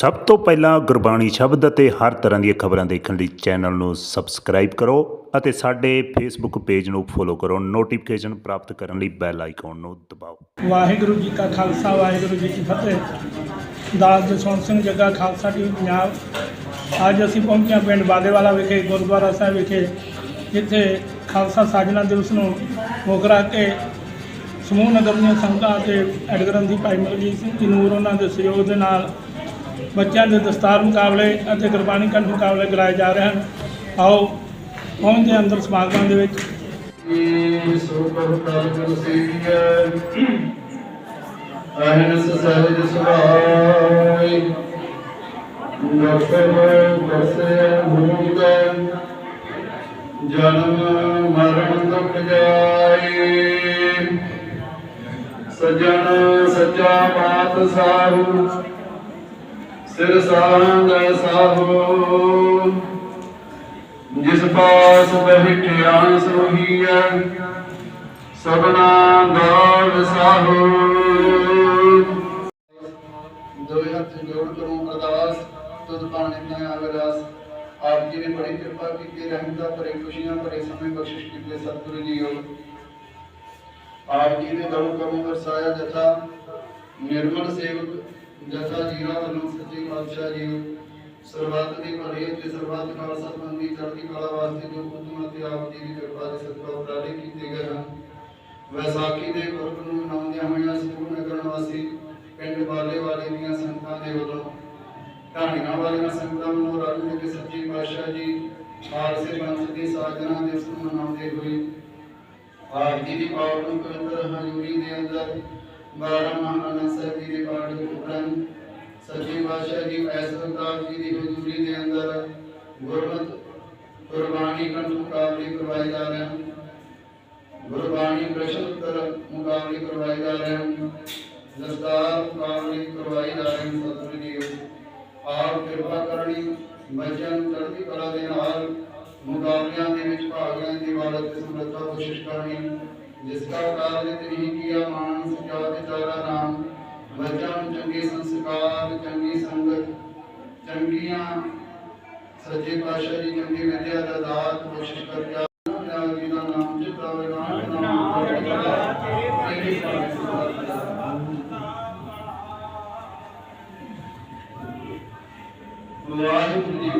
ਸਭ ਤੋਂ ਪਹਿਲਾਂ ਗੁਰਬਾਣੀ ਸ਼ਬਦ ਅਤੇ ਹਰ ਤਰ੍ਹਾਂ ਦੀਆਂ ਖਬਰਾਂ ਦੇਖਣ ਲਈ ਚੈਨਲ ਨੂੰ ਸਬਸਕ੍ਰਾਈਬ ਕਰੋ ਅਤੇ ਸਾਡੇ ਫੇਸਬੁੱਕ ਪੇਜ ਨੂੰ ਫੋਲੋ ਕਰੋ। ਨੋਟੀਫਿਕੇਸ਼ਨ ਪ੍ਰਾਪਤ ਕਰਨ ਲਈ ਬੈਲ ਆਈਕਨ ਨੂੰ ਦਬਾਓ। ਵਾਹਿਗੁਰੂ ਜੀ ਕਾ ਖਾਲਸਾ, ਵਾਹਿਗੁਰੂ ਜੀ ਕੀ ਫਤਿਹ। ਦਾਸ ਜਸਵੰਤ ਸਿੰਘ ਜੱਗਾ ਖਾਲਸਾ ਟੀਵੀ ਪੰਜਾਬ। ਅੱਜ ਅਸੀਂ ਪਹੁੰਚੇ ਹਾਂ ਪਿੰਡ ਬਾਦੇਵਾਲਾ ਵਿਖੇ, ਗੁਰਦੁਆਰਾ ਸਾਹਿਬ ਵਿਖੇ, ਜਿੱਥੇ ਖਾਲਸਾ ਸਾਜਨਾ ਦਿਵਸ ਨੂੰ ਮੁੱਖ ਕੇ ਸਮੂਹ ਨਗਰ ਦੀਆਂ ਸੰਗਤਾਂ ਅਤੇ ਐਡਗਰੰਥੀ ਭਾਈ ਮਲਜੀਤ ਸਿੰਘ ਜੀ ਨੂਰ ਉਹਨਾਂ ਦੇ ਸਹਿਯੋਗ ਦੇ ਨਾਲ ਬੱਚਿਆਂ ਦੇ ਦਸਤਾਰ ਮੁਕਾਬਲੇ ਅਤੇ ਗੁਰਬਾਣੀ ਕੰਠ ਮੁਕਾਬਲੇ ਕਰਾਏ ਜਾ ਰਹੇ ਹਨ। ਆਓ, ਪਹੁੰਚਦੇ ਹਾਂ ਅੰਦਰ ਸਮਾਗਮਾਂ ਦੇ ਵਿੱਚ। ਅਹਨਸ ਸਹਿਜ ਸੁਭਾਈ ਨਰਸਮ ਵਸੇ ਭੂਤ ਜਨਮ ਮਰਨ ਦੁਖ ਜਾਏ। ਸਜਣ ਸੱਚਾ ਬਾਤ ਸਾਹੂ ਸਿਰ ਸਾੰਗ ਸਾਹੂ। ਜਿਸ ਪਾਸ ਬਹਿਠਿਆ ਸੋਹੀਐ, ਸਭਨਾ ਦਾ ਵਿਸਾਹੋ ਦੋ ਹੱਥ ਜੋੜ ਕਰੂੰ ਅਰਦਾਸ, ਤੁਧ ਪਾਣੀ ਮੈਂ ਅਗਰਾਸ ਆਪ ਜੀ ਨੇ ਬੜੀ ਕਿਰਪਾ ਕੀਤੀ, ਰਹਿਮਤਾਂ ਭਰੇ, ਖੁਸ਼ੀਆਂ ਭਰੇ ਸਮੇਂ ਬਖਸ਼ਿਸ਼ ਕੀਤੇ ਸਤਿਗੁਰੂ ਜੀ ਆਪ ਜੀ ਨੇ ਦਰੁ ਕਰਮ ਵਰਸਾਇਆ ਜਥਾ। ਨਿਰਮਲ ਸੇਵਕ ਜਥਾ ਜੀਰਾ ਵੱਲੋਂ ਸੱਚੇ ਪਾਤਸ਼ਾਹ ਜੀ ਨੂੰ ਸਰਬੱਤ ਦੀ ਭਲੀ ਤੇ ਸਰਬੱਤ ਖਾਲਸਾ ਸੰਬੰਧੀ ਚੜ੍ਹਦੀ ਕਲਾ ਵਾਸਤੇ ਜੋ ਉਦਮ ਅਤੇ ਆਪ ਜੀ ਦੀ ਕਿਰਪਾ ਦੇ ਸਦਕਾ ਉਪਰਾਲੇ ਕੀਤੇ ਗਏ ਹਨ। ਵੈਸਾਖੀ ਦੇ ਗੁਰਪੁਰਬ ਨੂੰ ਮਨਾਉਂਦਿਆਂ ਹੋਇਆਂ ਸਮੂਹ ਨਗਰ ਵਾਸੀ ਪਿੰਡ ਬਾਲੇ ਵਾਲੇ ਦੀਆਂ ਸੰਗਤਾਂ ਦੇ ਵੱਲੋਂ ਢਾਣੀਆਂ ਵਾਲੀਆਂ ਸੰਗਤਾਂ ਵੱਲੋਂ ਰਲ ਮਿਲ ਕੇ ਸੱਚੇ ਪਾਤਸ਼ਾਹ ਜੀ ਖਾਲਸੇ ਪੰਥ ਦੀ ਸਾਜਨਾ ਦਿਵਸ ਨੂੰ ਮਨਾਉਂਦੇ ਹੋਏ ਆਪ ਜੀ ਦੀ ਪਾਵਨ ਪਵਿੱਤਰ ਹਜ਼ੂਰੀ ਦੇ ਅੰਦਰ ਬਾਰਾਂ ਮਹਾਨਾ ਸਾਹਿਬ ਜੀ ਦੇ ਪਾਠ ਉਪਰੰਤ ਸੱਚੇ ਪਾਤਸ਼ਾਹ ਜੀ ਐਸਵਤਾਰ ਜੀ ਦੀ ਹਜ਼ੂਰੀ ਦੇ ਅੰਦਰ ਗੁਰਮਤ ਗੁਰਬਾਣੀ ਕੰਠ ਮੁਕਾਬਲੇ ਕਰਵਾਏ ਜਾ ਰਹੇ ਹਨ ਗੁਰਬਾਣੀ ਪ੍ਰਸ਼ਨ ਉੱਤਰ ਮੁਕਾਬਲੇ ਕਰਵਾਏ ਜਾ ਰਹੇ ਹਨ ਦਸਤਾਰ ਮੁਕਾਬਲੇ ਕਰਵਾਏ ਜਾ ਰਹੇ ਹਨ ਸਤਿਗੁਰੂ ਜੀ ਆਪ ਕਿਰਪਾ ਕਰਨੀ ਬੱਚਿਆਂ ਨੂੰ ਚੜ੍ਹਦੀ ਕਲਾ ਦੇ ਨਾਲ ਮੁਕਾਬਲਿਆਂ ਦੇ ਵਿੱਚ ਭਾਗ ਲੈਣ ਦੀ ਵਾਲਤ ਤੇ ਸਮਰੱਥਾ ਕੋਸ਼ਿਸ਼ ਕਰਨੀ ਜਿਸ ਦਾ ਕਾਰਜ ਤੇਰੀ ਕੀਆ ਮਾਨ ਸਜਾ ਤੇ ਤਾਰਾ ਨਾਮ ਬੱਚਿਆਂ ਨੂੰ ਚੰਗੇ ਸੰਸਕਾਰ ਚੰਗੀ ਸੰਗਤ ਚੰਗੀਆਂ ਸੱਚੇ ਪਾਤਸ਼ਾਹ ਜੀ ਚੰਗੀ ਵਿਦਿਆ ਦਾ ਦਾਤ ਕੋਸ਼ਿਸ਼ ਕਰਕੇ ਆਪ ਜੀ ਦਾ ਨਾਮ ਚਿਤਾਵੇ ਨਾਮ ਨਾਮ ਤੇਰੀ ਵਾਹਿਗੁਰੂ ਜੀ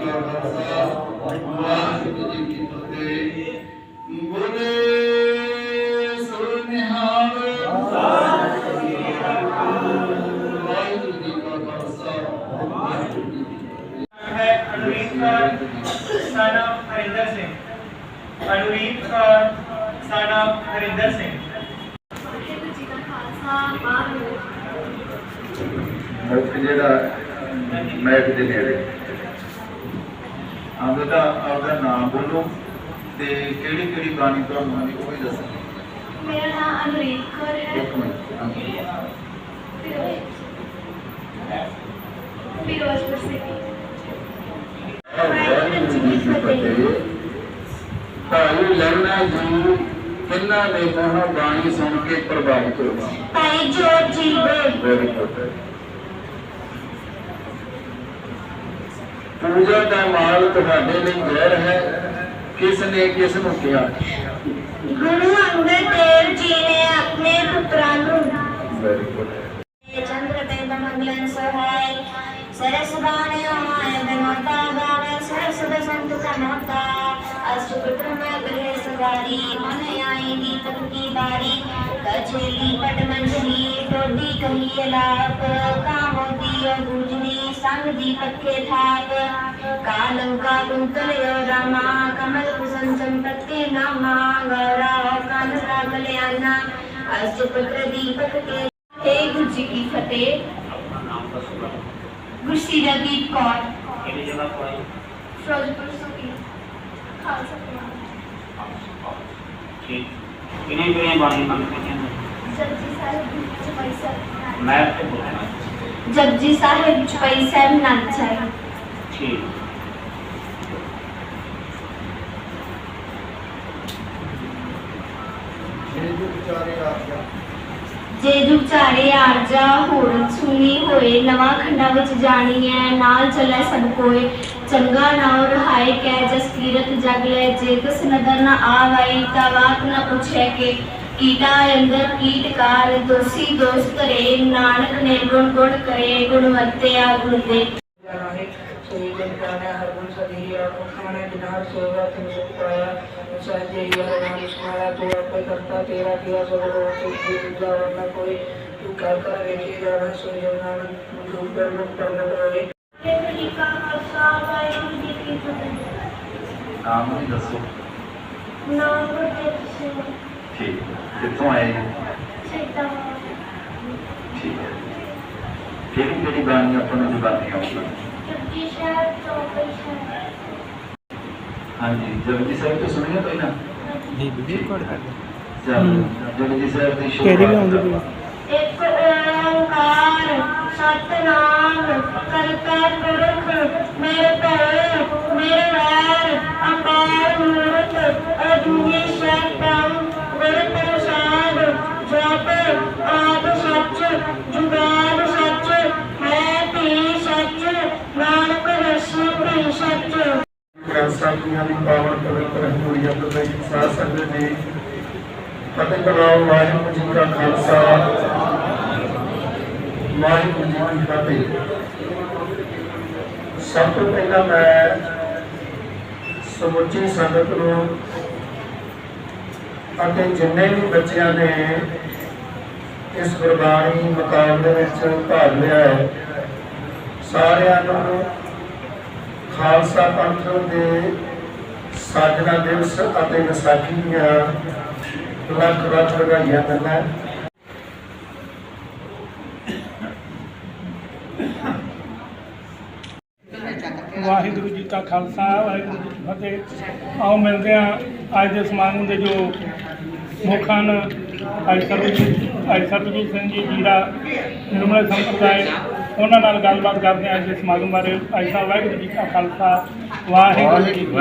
ਮੁੱਖ ਜਿਹੜਾ ਮੈਕ ਦੇ ਨੇੜੇ। ਆਪਦਾ ਆਪਦਾ ਨਾਮ ਬੋਲੋ ਤੇ ਕਿਹੜੀ ਕਿਹੜੀ ਬਾਣੀ ਤੁਹਾਨੂੰ ਆਉਂਦੀ ਉਹ ਵੀ ਦੱਸੋ। ਮੇਰਾ ਨਾਮ ਅਨੁਰੀਤ ਕੌਰ ਹੈ। ਇੱਕ ਮਿੰਟ ਫਿਰੋਜ਼ਪੁਰ ਸਿਟੀ ਭਾਈ ਲੜਨਾ ਜੀ ਕਿੰਨਾ ਨੇ ਕਹਾ ਬਾਣੀ ਸੁਣ ਕੇ ਪ੍ਰਭਾਵਿਤ ਹੋਏ ਭਾਈ ਜੋਤ ਜੀ ਦੇ ਵੈਰੀ ਗੁੱਡ ਪੂਜਾ ਦਾ ਮਾਲ ਤੁਹਾਡੇ ਲਈ ਗੈਰ ਹੈ। ਕਿਸ ਨੇ ਕਿਸ ਨੂੰ ਕਿਹਾ? ਗੁਰੂ ਅੰਗਦ ਦੇਵ ਜੀ ਨੇ ਆਪਣੇ ਪੁੱਤਰਾਂ ਨੂੰ ਵੈਰੀ ਗੁੱਡ ਚੰਦਰ ਤੇ ਮੰਗਲਨ ਸਹਾਇ ਸਰਸ ਬਾਣੇ ਆਏ ਬਨੋਤਾ ਗਾਵੇ ਸਰਸ ਬਸੰਤ ਕਨੋਤਾ ਅਸ਼ਟਪੁત્ર ਮੈਂ ਗਲੇ ਸਵਾਰੀ ਮਨ ਆਈ ਦੀ ਤਕ ਕੀ ਬਾਰੀ ਕਛੇਲੀ ਪਟ ਮੰਜਰੀ ਟੋਡੀ ਕਹੀ ਲਾਪ ਕਾਮੋਤੀ ਗੁਜਨੀ ਸੰਗ ਦੀ ਪੱਕੇ ਥਾਪ ਕਾਲੰ ਕਾ ਕੁੰਤਲ ਰਾਮਾ ਕਮਲ ਕੁਸਨ ਸੰਪਤਕੇ ਨਾਮਾ ਗੌਰਾ ਕੰਧ ਦਾ ਕਲਿਆਣਾ ਅਸ਼ਟਪੁତ୍ର ਦੀਪਕ ਕੇ ਤੇ ਗੁਰੂ ਜੀ ਕੀ ਫਤਿਹ ਗੁਰਸੀਰਦੀਪ ਕੌਰ ਕਿਹੜੀ ਜਗ੍ਹਾ ਪੜਾਈ ਫਿਰੋਜ਼ਪੁਰ ਸੁਕੀ ਖਾਲਸਾ ਪੰਥ। ਠੀਕ ਕਿਹੜੀ ਕਿਹੜੀ ਬਾਣੀ ਮੰਨ ਕੇ ਜਪਜੀ ਸਾਹਿਬ ਚਪਈ ਸਾਹਿਬ ਮੈਂ ਤੇ ਬੋਲਣਾ ਜਪਜੀ ਸਾਹਿਬ ਚਪਈ ਸਾਹਿਬ ਨੰਦ ਸਾਹਿਬ। ਠੀਕ। ਜੇ ਝਾੜੇ ਆਰਜਾ ਹੋਰ ਸੁਣੀ ਹੋਏ ਨਵਾਂ ਖੰਡਾਂ ਵਿੱਚ ਜਾਣੀ ਹੈ ਨਾਲ ਚੱਲੇ ਸਭ ਕੋਏ। ਚੰਗਾ ਨਾਉ ਰਹਾਏ ਕੈ ਜਸ ਕੀਰਤ ਜਗ ਲੈ ਜੇ। ਤਿਸ ਨਦਰ ਨ ਆਵਈ ਤਾ ਬਾਤ ਨ ਪੁੱਛੈ ਕੇ ਕੀਟਾ ਅੰਦਰ ਕੀਟਕਾਰ ਦੋਸੀ ਦੋਸ ਕਰੇ ਨਾਨਕ ਨੇ ਗੁਣ ਗੁਣ ਕਰੇ ਗੁਣਵੰਤੇ ਆ ਗੁਣ ਦੇ ਸ੍ਰੀ ਗੰਤਾਨਾ ਹਰਗੁਣ ਸਦੀ ਆਪੋ ਖਾਣੇ ਬਿਨਾਰ ਸੋਵਾ ਤੁਮਸੁ ਪਾਇਆ ਸਹਜੇ ਯਾਰ ਨਾਮ ਸਮਾਰਾ ਤੋ ਆਪੇ ਕਰਤਾ ਤੇਰਾ ਕਿਆ ਸਭ ਰੋ ਸੁਖੀ ਦੂਜਾ ਵਰਨਾ ਕੋਈ। ਤੂੰ ਕਰ ਕਰ ਵੇਖੀ ਜਾਣਾ ਸੋ ਜਨਾਨ ਤੂੰ ਕਰ ਮੁਕਤ ਨਾ ਹੋਏ। ਨਾਮ ਵੀ ਦੱਸੋ। ਨਾਮ ਗੁਰਜੀਤ ਸਿੰਘ ਠੀਕ ਕਿੱਥੋਂ ਆਏ ਸਿੱਧਾ ਠੀਕ ਹੈ। ਕਿਹੜੀ ਕਿਹੜੀ ਬਾਣੀ ਆਪਾਂ ਨੂੰ ਜਪਾਤੀ ਆਉਂਦੀ ਜਪਜੀ ਸਾਹਿਬ ਤੋਂ ਪੈਸਾ ਹਾਂਜੀ ਜਪਜੀ ਸਾਹਿਬ ਤੋਂ ਸੁਣਿਆ ਪਹਿਲਾਂ ਜੀ ਬਿਲਕੁਲ ਚਲੋ ਜਪਜੀ ਸਾਹਿਬ ਦੀ ਸ਼ੁਰੂਆਤ ਕਰੀ। ਆਉਂਦੀ ਪਹਿਲਾਂ ਸਤਨਾਮ ਕਰਤਾ ਪੁਰਖ, ਮੇਰੇ ਭੈ, ਮੇਰੇ ਵੈਰ ਅਪਾਰ ਮੂਰਤ ਅਜੂਨੀ ਸਤਿ ਗੁਰ ਪ੍ਰਸਾਦ, ਜਪ, ਆਦ ਸੱਚ, ਜੁਗਾਦ ਸੱਚ, ਹੈ ਵੀ ਸੱਚ, ਨਾਨਕ ਰਸੀ ਵੀ ਸੱਚ। ਗ੍ਰੰਥ ਸਾਹਿਬ ਦੀਆਂ ਦੀ ਪਾਵਨ ਪਵਿੱਤਰ ਹਜ਼ੂਰੀਆਂ ਤੋਂ ਸਾਧ ਸੰਗਤ ਜੀ, ਫਤਿਹ ਕਰੋ, ਵਾਹਿਗੁਰੂ ਜੀ ਕਾ ਖਾਲਸਾ। ਵਾਹਿਗੁਰੂ ਜੀ ਕੀ ਫਤਿਹ। ਸਭ ਤੋਂ ਪਹਿਲਾਂ ਮੈਂ ਸਮੁੱਚੀ ਸੰਗਤ ਨੂੰ ਅਤੇ ਜਿੰਨੇ ਵੀ ਬੱਚਿਆਂ ਨੇ ਇਸ ਗੁਰਬਾਣੀ ਮੁਕਾਬਲੇ ਵਿੱਚ ਭਾਗ ਲਿਆ ਹੈ, ਸਾਰਿਆਂ ਨੂੰ ਖਾਲਸਾ ਪੰਥ ਦੇ ਸਾਜਨਾ ਦਿਵਸ ਅਤੇ ਵਿਸਾਖੀ ਦੀਆਂ ਲੱਖ ਲੱਖ ਵਧਾਈਆਂ ਦਿੰਦਾ ਵਾਹਿਗੁਰੂ ਜੀ ਕਾ ਖਾਲਸਾ ਵਾਹਿਗੁਰੂ ਜੀ ਕੀ ਫਤਿਹ। ਆਓ ਮਿਲਦੇ ਹਾਂ ਅੱਜ ਦੇ ਸਮਾਗਮ ਦੇ ਜੋ ਮੁੱਖ ਹਨ। ਅੱਜ ਸਰਬਜੀਤ ਅੱਜ ਸਰਬਜੀਤ ਸਿੰਘ ਜੀ ਜੀਰਾ ਨਿਰਮਲ ਸੰਪਰਦਾਇ ਉਹਨਾਂ ਨਾਲ ਗੱਲਬਾਤ ਕਰਦੇ ਹਾਂ ਅੱਜ ਦੇ ਸਮਾਗਮ ਬਾਰੇ। ਅੱਜ ਸਾਹਿਬ ਵਾਹਿਗੁਰੂ ਜੀ ਕਾ ਖਾਲਸਾ ਵਾਹਿਗੁਰੂ ਜੀ ਕੀ ਫਤਿਹ।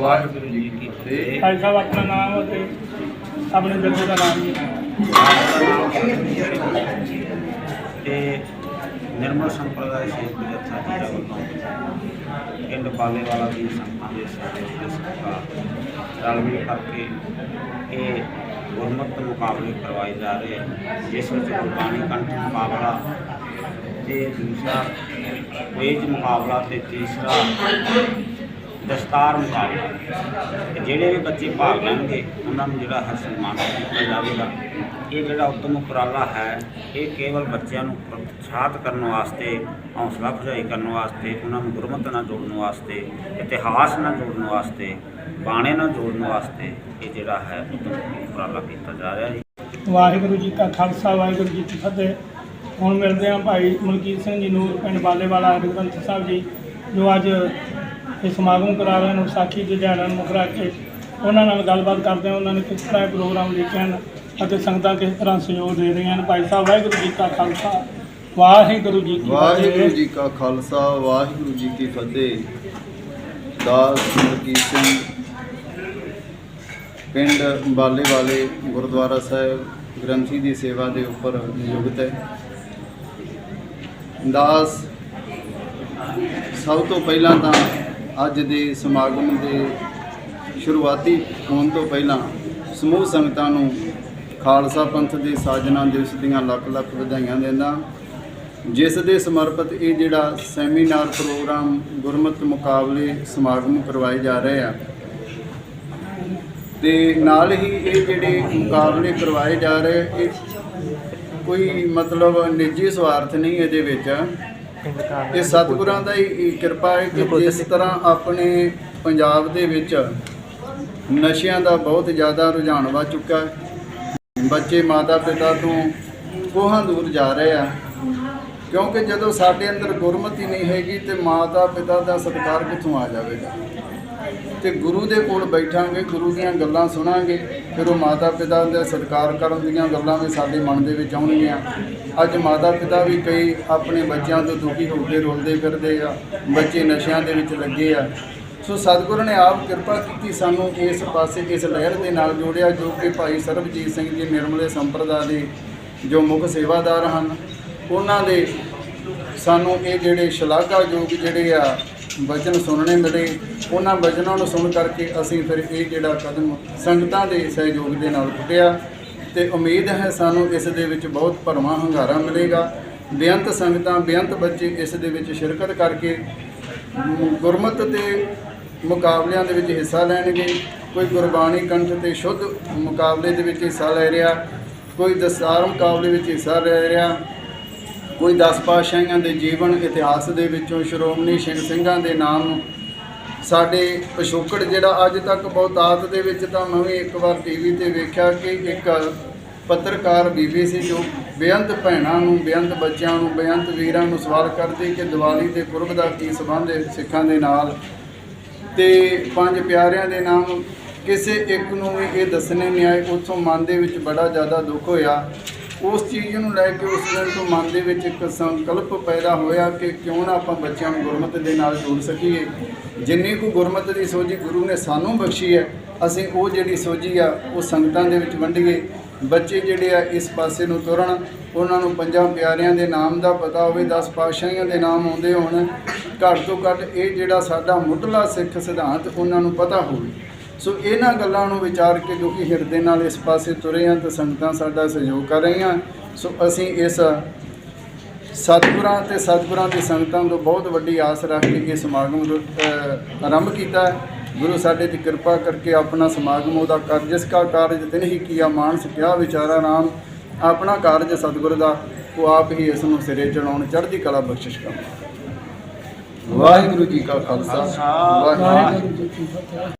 ਵਾਹਿਗੁਰੂ ਜੀ ਕੀ ਫਤਿਹ। ਅੱਜ ਸਾਹਿਬ ਆਪਣਾ ਨਾਮ ਅਤੇ ਆਪਣੇ ਜੱਥੇ ਦਾ ਨਾਮ ਜੀ ਤੇ ਨਿਰਮਲ ਸੰਪਰਦਾਇ ਸੇਵਕ ਜਥਾ ਜੀਰਾ ਵੱਲੋਂ ਪਿੰਡ ਬਾਲੇਵਾਲਾ ਦੀ ਸੰਗਤਾਂ ਦੇ ਸਹਿਯੋਗ ਦੇ ਸਦਕਾ ਰਲ ਕਰਕੇ ਇਹ ਗੁਰਮਤਿ ਮੁਕਾਬਲੇ ਕਰਵਾਏ ਜਾ ਰਹੇ ਹਨ, ਜਿਸ ਵਿੱਚ ਗੁਰਬਾਣੀ ਕੰਠ ਮੁਕਾਬਲਾ ਤੇ ਦੂਸਰਾ ਵੇਜ ਮੁਕਾਬਲਾ ਤੇ ਤੀਸਰਾ ਦਸਤਾਰ ਮੁਕਾਬਲਾ। ਤੇ ਜਿਹੜੇ ਵੀ ਬੱਚੇ ਭਾਗ ਲੈਣਗੇ, ਉਹਨਾਂ ਨੂੰ ਜਿਹੜਾ ਹਰ ਸਨਮਾਨ ਕੀਤਾ ਜਾਵੇਗਾ। ਇਹ ਜਿਹੜਾ ਉੱਤਮ ਉਪਰਾਲਾ ਹੈ, ਇਹ ਕੇਵਲ ਬੱਚਿਆਂ ਨੂੰ ਪ੍ਰੋਤਸਾਹਿਤ ਕਰਨ ਵਾਸਤੇ, ਹੌਸਲਾ ਅਫਜ਼ਾਈ ਕਰਨ ਵਾਸਤੇ, ਉਹਨਾਂ ਨੂੰ ਗੁਰਮਤਿ ਨਾਲ ਜੋੜਨ ਵਾਸਤੇ, ਇਤਿਹਾਸ ਨਾਲ ਜੋੜਨ ਵਾਸਤੇ, ਬਾਣੇ ਨਾਲ ਜੋੜਨ ਵਾਸਤੇ ਇਹ ਜਿਹੜਾ ਹੈ ਉੱਤਮ ਉਪਰਾਲਾ ਕੀਤਾ ਜਾ ਰਿਹਾ ਜੀ ਵਾਹਿਗੁਰੂ ਜੀ ਕਾ ਖਾਲਸਾ, ਵਾਹਿਗੁਰੂ ਜੀ ਕੀ ਫਤਿਹ। ਹੁਣ ਮਿਲਦੇ ਹਾਂ ਭਾਈ ਮਲਕੀਤ ਸਿੰਘ ਜੀ ਨੂੰ, ਪਿੰਡ ਬਾਲੇਵਾਲਾ ਗ੍ਰੰਥ ਸਾਹਿਬ ਜੀ, ਜੋ ਅੱਜ ਇਹ ਸਮਾਗਮ ਕਰਾ ਰਹੇ ਨੇ, ਵਿਸਾਖੀ ਦੇ ਦਿਹਾੜੇ ਨੂੰ ਕੇ। ਉਹਨਾਂ ਨਾਲ ਗੱਲਬਾਤ ਕਰਦੇ ਹਾਂ, ਉਹਨਾਂ ਨੇ ਕਿਸ ਤਰ੍ਹਾਂ ਪ੍ਰੋਗਰਾਮ ਲਿਖਿਆ ਹਨ ਅਤੇ ਸੰਗਤਾਂ ਕਿਸ ਤਰ੍ਹਾਂ ਸਹਿਯੋਗ ਦੇ ਰਹੀਆਂ ਹਨ। ਭਾਈ ਸਾਹਿਬ, ਵਾਹਿਗੁਰੂ ਜੀ ਕਾ ਖਾਲਸਾ, ਵਾਹਿਗੁਰੂ ਜੀ ਕੀ ਵਾਹਿਗੁਰੂ ਜੀ ਕਾ ਖਾਲਸਾ, ਵਾਹਿਗੁਰੂ ਜੀ ਕੀ ਫਤਿਹ। ਦਾਸ ਮਲਕੀਤ ਸਿੰਘ, ਪਿੰਡ ਬਾਲੇ ਵਾਲੇ ਗੁਰਦੁਆਰਾ ਸਾਹਿਬ, ਗ੍ਰੰਥੀ ਦੀ ਸੇਵਾ ਦੇ ਉੱਪਰ ਨਿਯੁਕਤ ਹੈ। ਦਾਸ, ਸਭ ਤੋਂ ਪਹਿਲਾਂ ਤਾਂ ਅੱਜ ਦੇ ਸਮਾਗਮ ਦੇ ਸ਼ੁਰੂਆਤੀ ਹੋਣ ਤੋਂ ਪਹਿਲਾਂ ਸਮੂਹ ਸੰਗਤਾਂ ਨੂੰ ਖਾਲਸਾ ਪੰਥ ਦੇ ਸਾਜਨਾ ਦਿਵਸ ਦੀਆਂ ਲੱਖ ਲੱਖ ਵਧਾਈਆਂ ਦਿੰਦਾ। ਜਿਸ ਦੇ ਸਮਰਪਿਤ ਇਹ ਜਿਹੜਾ ਸੈਮੀਨਾਰ ਪ੍ਰੋਗਰਾਮ ਗੁਰਮਤਿ ਮੁਕਾਬਲੇ ਸਮਾਗਮ ਕਰਵਾਏ ਜਾ ਰਹੇ ਆ। ਤੇ ਨਾਲ ਹੀ ਇਹ ਜਿਹੜੇ ਮੁਕਾਬਲੇ ਕਰਵਾਏ ਜਾ ਰਹੇ, ਇਹ ਕੋਈ ਮਤਲਬ ਨਿੱਜੀ ਸਵਾਰਥ ਨਹੀਂ ਇਹਦੇ ਵਿੱਚ। ਇਹ ਸਤਿਗੁਰਾਂ ਦਾ ਹੀ ਕਿਰਪਾ ਹੈ ਕਿ ਜਿਸ ਤਰ੍ਹਾਂ ਆਪਣੇ ਪੰਜਾਬ ਦੇ ਵਿੱਚ ਨਸ਼ਿਆਂ ਦਾ ਬਹੁਤ ਜ਼ਿਆਦਾ ਰੁਝਾਨ ਵੱਧ ਚੁੱਕਾ ਹੈ। ਬੱਚੇ ਮਾਤਾ ਪਿਤਾ ਤੋਂ ਕੋਹਾਂ ਦੂਰ ਜਾ ਰਹੇ ਆ। ਕਿਉਂਕਿ ਜਦੋਂ ਸਾਡੇ ਅੰਦਰ ਗੁਰਮਤੀ ਨਹੀਂ ਹੈਗੀ ਤੇ ਮਾਤਾ ਪਿਤਾ ਦਾ ਸਤਿਕਾਰ ਕਿੱਥੋਂ ਆ ਜਾਵੇਗਾ? ਤੇ ਗੁਰੂ ਦੇ ਕੋਲ ਬੈਠਾਂਗੇ, ਗੁਰੂ ਦੀਆਂ ਗੱਲਾਂ ਸੁਣਾਂਗੇ, ਫਿਰ ਉਹ ਮਾਤਾ ਪਿਤਾ ਦਾ ਸਤਿਕਾਰ ਕਰਨ ਦੀਆਂ ਗੱਲਾਂ ਵੀ ਸਾਡੇ ਮਨ ਦੇ ਵਿੱਚ ਆਉਣਗੀਆਂ। ਅੱਜ ਮਾਤਾ ਪਿਤਾ ਵੀ ਕਈ ਆਪਣੇ ਬੱਚਿਆਂ ਤੋਂ ਦੁਖੀ ਹੋ ਕੇ ਰੋਲਦੇ ਫਿਰਦੇ ਆ, ਬੱਚੇ ਨਸ਼ਿਆਂ ਦੇ ਵਿੱਚ ਲੱਗੇ ਆ। ਸੋ ਸਤਿਗੁਰੂ ਨੇ ਆਪ ਕਿਰਪਾ ਕੀਤੀ ਸਾਨੂੰ ਇਸ ਪਾਸੇ, ਇਸ ਲਹਿਰ ਦੇ ਨਾਲ ਜੋੜਿਆ, ਜੋ ਕਿ ਭਾਈ ਸਰਬਜੀਤ ਸਿੰਘ ਜੀ ਨਿਰਮਲੇ ਸੰਪਰਦਾ ਦੇ ਜੋ ਮੁੱਖ ਸੇਵਾਦਾਰ ਹਨ, ਉਹਨਾਂ ਦੇ ਸਾਨੂੰ ਇਹ ਜਿਹੜੇ ਸ਼ਲਾਘਾਯੋਗ ਜਿਹੜੇ ਆ ਵਚਨ ਸੁਣਨੇ ਮਿਲੇ, ਉਹਨਾਂ ਵਚਨਾਂ ਨੂੰ ਸੁਣ ਕਰਕੇ ਅਸੀਂ ਫਿਰ ਇਹ ਜਿਹੜਾ ਕਦਮ ਸੰਗਤਾਂ ਦੇ ਸਹਿਯੋਗ ਦੇ ਨਾਲ ਪੁੱਟਿਆ ਤੇ ਉਮੀਦ ਹੈ ਸਾਨੂੰ ਇਸ ਦੇ ਵਿੱਚ ਬਹੁਤ ਭਰਵਾਂ ਹੰਗਾਰਾ ਮਿਲੇਗਾ। ਬੇਅੰਤ ਸੰਗਤਾਂ, ਬੇਅੰਤ ਬੱਚੇ ਇਸ ਦੇ ਵਿੱਚ ਸ਼ਿਰਕਤ ਕਰਕੇ, ਗੁਰਮਤ ਗੁਰਮਤਿ ਤੇ ਮੁਕਾਬਲਿਆਂ ਦੇ ਵਿੱਚ ਹਿੱਸਾ ਲੈਣਗੇ। ਕੋਈ ਗੁਰਬਾਣੀ ਕੰਠ ਤੇ ਸ਼ੁੱਧ ਮੁਕਾਬਲੇ ਦੇ ਵਿੱਚ ਹਿੱਸਾ ਲੈ ਰਿਹਾ, ਕੋਈ ਦਸਤਾਰ ਮੁਕਾਬਲੇ ਵਿੱਚ ਹਿੱਸਾ ਲੈ ਰਿਹਾ, ਕੋਈ 10 ਪਾਤਸ਼ਾਹੀਆਂ ਦੇ ਜੀਵਨ ਇਤਿਹਾਸ ਦੇ ਵਿੱਚੋਂ ਸ਼੍ਰੋਮਣੀ ਸਿੰਘ ਸਿੰਘਾਂ ਦੇ ਨਾਮ ਸਾਡੇ ਪਿਛੋਕੜ ਜਿਹੜਾ ਅੱਜ ਤੱਕ ਬਹੁਤਾਤ ਦੇ ਵਿੱਚ ਤਾਂ ਮੈਂ ਵੀ ਇੱਕ ਵਾਰ ਟੀਵੀ ਤੇ ਵੇਖਿਆ ਕਿ ਇੱਕ ਪੱਤਰਕਾਰ ਬੀਬੀ ਸੀ ਜੋ ਬੇਅੰਤ ਭੈਣਾਂ ਨੂੰ, ਬੇਅੰਤ ਬੱਚਿਆਂ ਨੂੰ, ਬੇਅੰਤ ਵੀਰਾਂ ਨੂੰ ਸਵਾਲ ਕਰਦੀ ਕਿ ਦੀਵਾਲੀ ਦੇ ਪੁਰਬ ਦਾ ਕੀ ਸੰਬੰਧ ਹੈ ਸਿੱਖਾਂ ਦੇ ਨਾਲ। ਤੇ ਪੰਜ ਪਿਆਰਿਆਂ ਦੇ ਨਾਮ ਕਿਸੇ ਇੱਕ ਨੂੰ ਵੀ ਇਹ ਦੱਸਣੇ ਨਹੀਂ ਆਏ। ਉੱਥੋਂ ਮਨ ਦੇ ਵਿੱਚ ਬੜਾ ਜ਼ਿਆਦਾ ਦੁੱਖ ਹੋਇਆ। ਉਸ ਚੀਜ਼ ਨੂੰ ਲੈ ਕੇ ਉਸ ਦਿਨ ਤੋਂ ਮਨ ਦੇ ਵਿੱਚ ਇੱਕ ਸੰਕਲਪ ਪੈਦਾ ਹੋਇਆ ਕਿ ਕਿਉਂ ਨਾ ਆਪਾਂ ਬੱਚਿਆਂ ਨੂੰ ਗੁਰਮਤਿ ਦੇ ਨਾਲ ਜੋੜ ਸਕੀਏ। ਜਿੰਨੀ ਕੁ ਗੁਰਮਤਿ ਦੀ ਸੋਝੀ ਗੁਰੂ ਨੇ ਸਾਨੂੰ ਬਖਸ਼ੀ ਹੈ, ਅਸੀਂ ਉਹ ਜਿਹੜੀ ਸੋਝੀ ਆ, ਉਹ ਸੰਗਤਾਂ ਦੇ ਵਿੱਚ ਵੰਡੀਏ। ਬੱਚੇ ਜਿਹੜੇ ਆ ਇਸ ਪਾਸੇ ਨੂੰ ਤੁਰਨ, ਉਹਨਾਂ ਨੂੰ ਪੰਜਾਂ ਪਿਆਰਿਆਂ ਦੇ ਨਾਮ ਦਾ ਪਤਾ ਹੋਵੇ 10 ਪਾਤਸ਼ਾਹੀਆਂ ਦੇ ਨਾਮ ਆਉਂਦੇ ਹੋਣ, ਘੱਟ ਤੋਂ ਘੱਟ ਇਹ ਜਿਹੜਾ ਸਾਡਾ ਮੁੱਢਲਾ ਸਿੱਖ ਸਿਧਾਂਤ, ਉਹਨਾਂ ਨੂੰ ਪਤਾ ਹੋਵੇ। ਸੋ ਇਹਨਾਂ ਗੱਲਾਂ ਨੂੰ ਵਿਚਾਰ ਕੇ ਜੋ ਕਿ ਹਿਰਦੇ ਨਾਲ ਇਸ ਪਾਸੇ ਤੁਰੇ ਹਾਂ ਤੇ ਸੰਗਤਾਂ ਸਾਡਾ ਸਹਿਯੋਗ ਕਰ ਰਹੀਆਂ। ਸੋ ਅਸੀਂ ਇਸ ਸਤਿਗੁਰਾਂ ਤੇ ਸਤਿਗੁਰਾਂ ਦੀ ਸੰਗਤਾਂ ਤੋਂ ਬਹੁਤ ਵੱਡੀ ਆਸ ਰੱਖ ਕੇ ਇਹ ਸਮਾਗਮ ਆਰੰਭ ਕੀਤਾ। ਗੁਰੂ ਸਾਡੇ ਦੀ ਕਿਰਪਾ ਕਰਕੇ ਆਪਣਾ ਸਮਾਗਮ ਉਹਦਾ ਕਰ ਜਿਸ ਕਾ ਕਾਰਜ ਦਿਨ ਹੀ ਕੀਆ ਮਾਨਸ ਕਿਆ ਵਿਚਾਰਾ ਨਾਮ ਆਪਣਾ ਕਾਰਜ ਸਤਿਗੁਰ ਦਾ ਉਹ ਆਪ ਹੀ ਇਸ ਨੂੰ ਸਿਰੇ ਚੜਾਉਣ ਚੜ੍ਹਦੀ ਕਲਾ ਬਖਸ਼ਿਸ਼ ਕਰਨ। ਵਾਹਿਗੁਰੂ ਜੀ ਕਾ ਖਾਲਸਾ ਵਾਹਿਗੁਰੂ ਵਾਹਿਗੁਰੂ ਜੀ ਕੀ ਫਤਿਹ।